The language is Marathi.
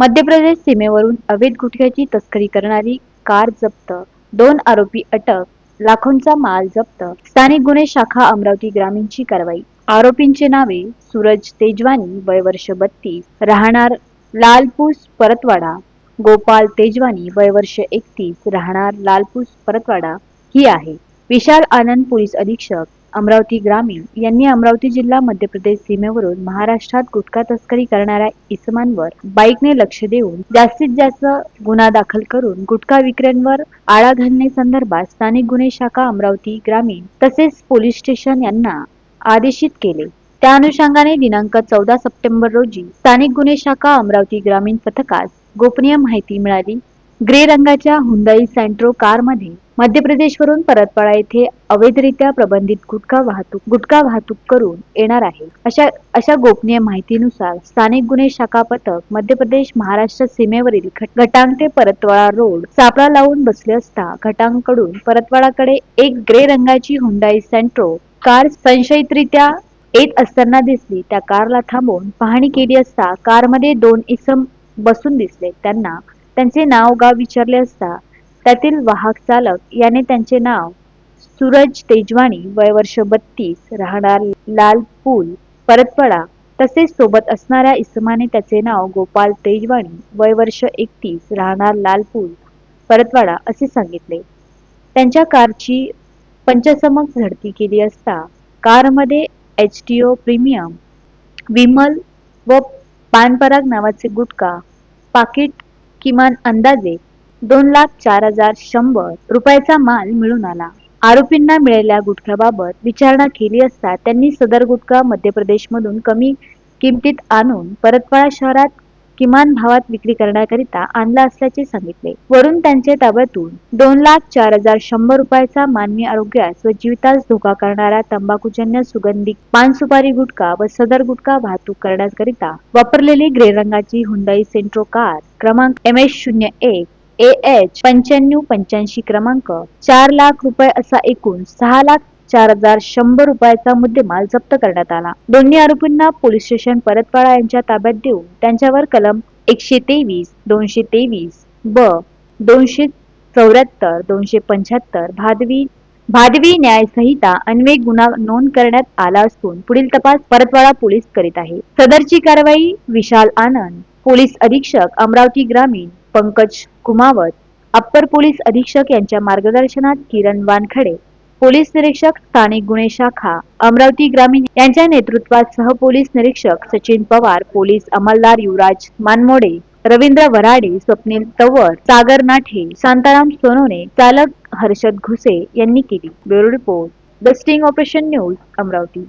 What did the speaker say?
मध्य प्रदेश सीमेवरून अवैध गुटख्याची तस्करी करणारी कार जप्त. दोन आरोपी अटक. लाखोंचा माल जप्त. स्थानिक गुन्हे शाखा अमरावती ग्रामीणची कारवाई. आरोपींचे नावे सूरज तेजवानी वय वर्ष बत्तीस. राहणार लालपूस परतवाडा. गोपाल तेजवानी वय वर्ष एकतीस. राहणार लालपूस परतवाडा. ही आहे. विशाल आनंद पोलीस अधीक्षक. अमरावती ग्रामीण यांनी अमरावती जिल्हा मध्य प्रदेश सीमेवरून महाराष्ट्रात गुटखा तस्करी करणाऱ्या इसमांवर बाईकने लक्ष देऊन जास्तीत जास्त गुन्हा दाखल करून गुटखा विक्र्यांवर आळा घालण्यासंदर्भात स्थानिक गुन्हे शाखा अमरावती ग्रामीण तसेच पोलीस स्टेशन यांना आदेशित केले. त्या अनुषंगाने दिनांक चौदा सप्टेंबर रोजी स्थानिक गुन्हे शाखा अमरावती ग्रामीण पथकास गोपनीय माहिती मिळाली. ग्रे रंगाच्या हुंदाई सँट्रो कारमध्ये मध्य प्रदेशवरून परतपाळा येथे अवैधरित्या प्रबंधित गुटखा वाहतूक गुटखा वाहतूक करून येणार आहे. अशा अशा गोपनीय माहितीनुसार स्थानिक गुन्हे शाखा पथक मध्य प्रदेश महाराष्ट्र सीमेवरील घटांग ते परतवाडा रोड सापळा लावून बसले असता घटांकडून परतवाडाकडे एक ग्रे रंगाची हुंदाई सँट्रो कार संशयितरित्या येत असताना दिसली. त्या कारला थांबवून पाहणी केली असता कारमध्ये दोन इसम बसून दिसले. त्यांना त्यांचे नाव गाव विचारले असता त्यातील वाहक चालक याने त्यांचे नाव सूरज तेजवाणी वय वर्ष बत्तीस राहणार लाल पूल परतवाडा तसेच सोबत असणाऱ्या इसमाने त्याचे नाव गोपाल तेजवाणी वय वर्ष एकतीस राहणार लालपूल परतवाडा असे सांगितले. त्यांच्या कारची पंचसमक झडती केली असता कारमध्ये H T O premium Vimal व पानपराग नावाचे गुटखा पाकिट किमान अंदाजे दोन लाख चार हजार शंभर रुपयाचा माल मिळून आला. आरोपींना मिळालेल्या गुटख्याबाबत विचारणा केली असता त्यांनी सदर गुटखा मध्य प्रदेशमधून कमी किमतीत आणून परतवाडा शहरात किमान भावात विक्री करण्याकरिता आणला असल्याचे सांगितले. वरून त्यांचे ताब्यातून दोन लाख चार हजार शंभर रुपयाचा मानवी आरोग्यास व जीवितास धोका करणारा तंबाखूजन्य सुगंधी पान सुपारी गुटखा व सदर गुटखा वाहतूक करण्याकरिता वापरलेली ग्रे रंगाची हुंडाई सेंट्रो कार क्रमांक एम एस शून्य एक ए एच पंच्याण्णव पंच्याऐंशी क्रमांक चार लाख रुपये असा एकूण सहा लाख चार हजार शंभर रुपयाचा मुद्देमाल जप्त करण्यात आला. दोन्ही आरोपींना पोलीस स्टेशन परतवाडा यांच्या ताब्यात देऊन त्यांच्यावर कलम एकशे तेवीस दोनशे तेवीस ब दोनशे चौऱ्याहत्तर दोनशे पंच्याहत्तर भादवी भादवी न्याय संहिता अन्वय गुन्हा नोंद करण्यात आला असून पुढील तपास परतवाडा पोलीस करीत आहे. सदरची कारवाई विशाल आनंद पोलीस अधीक्षक अमरावती ग्रामीण पंकज कुमावत अप्पर पोलीस अधीक्षक यांच्या मार्गदर्शनात किरण वानखडे पोलीस निरीक्षक स्थानिक गुन्हे शाखा अमरावती ग्रामीण यांच्या नेतृत्वात सह पोलीस निरीक्षक सचिन पवार पोलीस अंमलदार युवराज मानमोडे रवींद्र वराडे स्वप्नील तवर सागर नाठे शांताराम सोनोने चालक हर्षद घुसे यांनी केली. Bureau report the sting operation news Amravati.